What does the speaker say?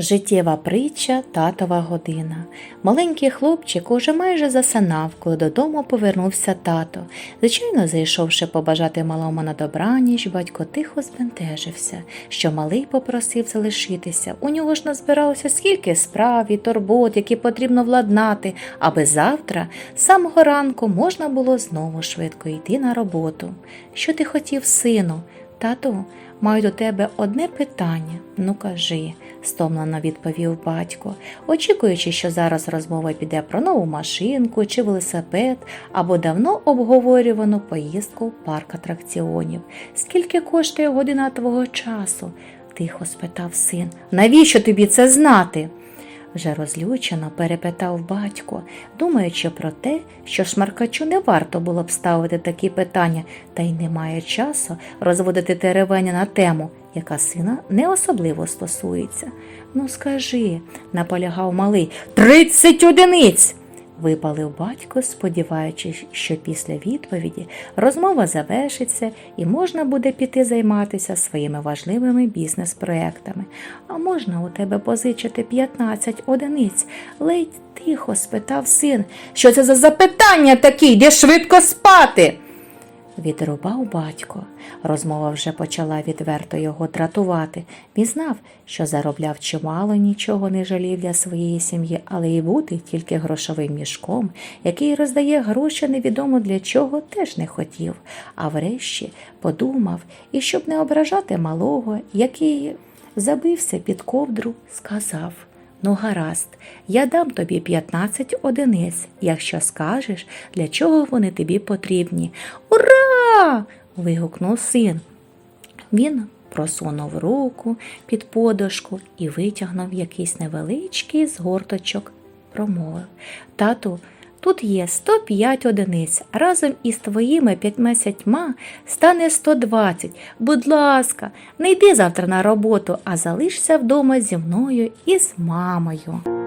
Життєва притча татова година. Маленький хлопчик уже майже засинав, коли додому повернувся тато. Звичайно, зайшовши побажати малому на добраніч, батько тихо збентежився, що малий попросив залишитися. У нього ж назбиралося скільки справ і турбот, які потрібно владнати, аби завтра, з самого ранку, можна було знову швидко йти на роботу. Що ти хотів, сину? Тату, маю до тебе одне питання. Ну кажи, стомлено відповів батько, очікуючи, що зараз розмова піде про нову машинку чи велосипед або давно обговорювану поїздку в парк атракціонів. Скільки коштує година твого часу? тихо спитав син. Навіщо тобі це знати? Вже розлючено перепитав батько, думаючи про те, що шмаркачу не варто було б ставити такі питання, та й немає часу розводити теревеня на тему, яка сина не особливо стосується. Ну, скажи, наполягав малий, тридцять одиниць. Випалив батько, сподіваючись, що після відповіді розмова завершиться і можна буде піти займатися своїми важливими бізнес-проектами. А можна у тебе позичити 15 одиниць? Ледь тихо спитав син. Що це за запитання такі? Йди швидко спати. Відрубав батько. Розмова вже почала відверто його дратувати. Він знав, що заробляв чимало, нічого не жалів для своєї сім'ї, але й бути тільки грошовим мішком, який роздає гроші невідомо для чого, теж не хотів. А врешті подумав, і щоб не ображати малого, який забився під ковдру, сказав. Ну, гаразд, я дам тобі 15 одиниць, якщо скажеш, для чого вони тобі потрібні. Вигукнув син. Він просунув руку під подушку і витягнув якийсь невеличкий згорточок, промовив. Тату, тут є 105 одиниць. Разом із твоїми 15 стане 120. Будь ласка, не йди завтра на роботу, а залишся вдома зі мною і з мамою.